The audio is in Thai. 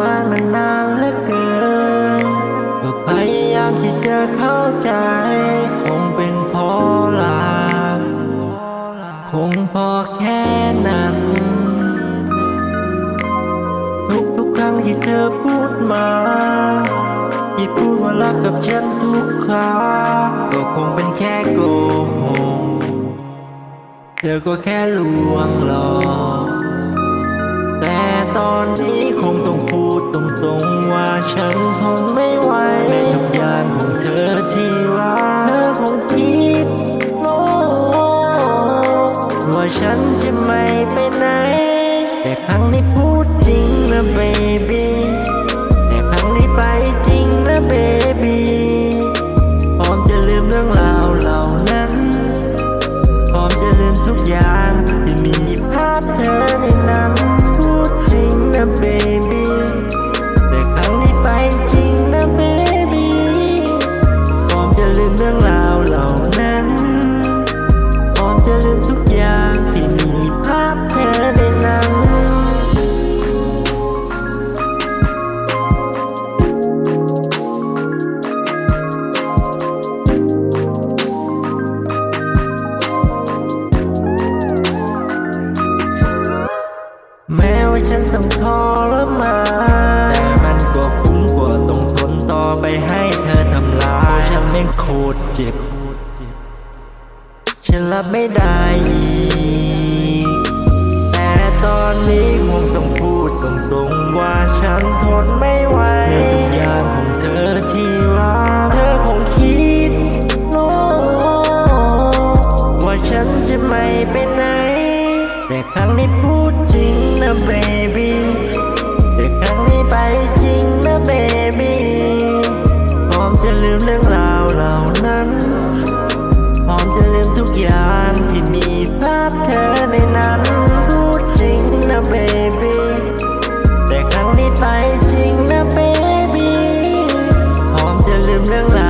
มานมานนานเหลือเกินก็พยายามที่จะเข้าใจ คงเป็นเพราะลา คงพอแค่นั้น ทุกทุกครั้งที่เธอพูดมา ที่พูดว่ารักกับฉันทุกคราก็คงเป็นแค่โกหกเธอก็แค่ลวงหลอกแต่ตอนนี้คงต้องพูด ฉันจะไม่ไปไหน แต่ครั้งนี้พูดจริงนะเบบีแต่ครั้งนี้ไปจริงนะเบบีพร้อมจะลืมเรื่องราวเหล่านั้น พร้อมจะลืมทุกอย่างที่มีภาพเธอในนั้นพูดจริงนะเบบีแต่ครั้งนี้ไปจริงนะเบบีพร้อมจะลืมเรื่องราว แม้ว่าฉันต้องทรมานแต่มันก็คุ้มกว่าต้องทนต่อไปให้เธอทำลายฉันไม่งโคตรเจ็บ ฉันรับไม่ได้อีก แต่ตอนนี้คงต้องพูดตรงๆว่าฉันทนไม่ไหว นะเบบีแต่ครั้งนี้ไปจริงนะเบบีพร้อมจะลืมเรื่องราวเหล่านั้น พร้อมจะลืมทุกอย่างที่มีภาพเธอในนั้นพูดจริงนะเบบีแต่ครั้งนี้ไปจริงนะเบบีพร้อมจะลืมเรื่องราว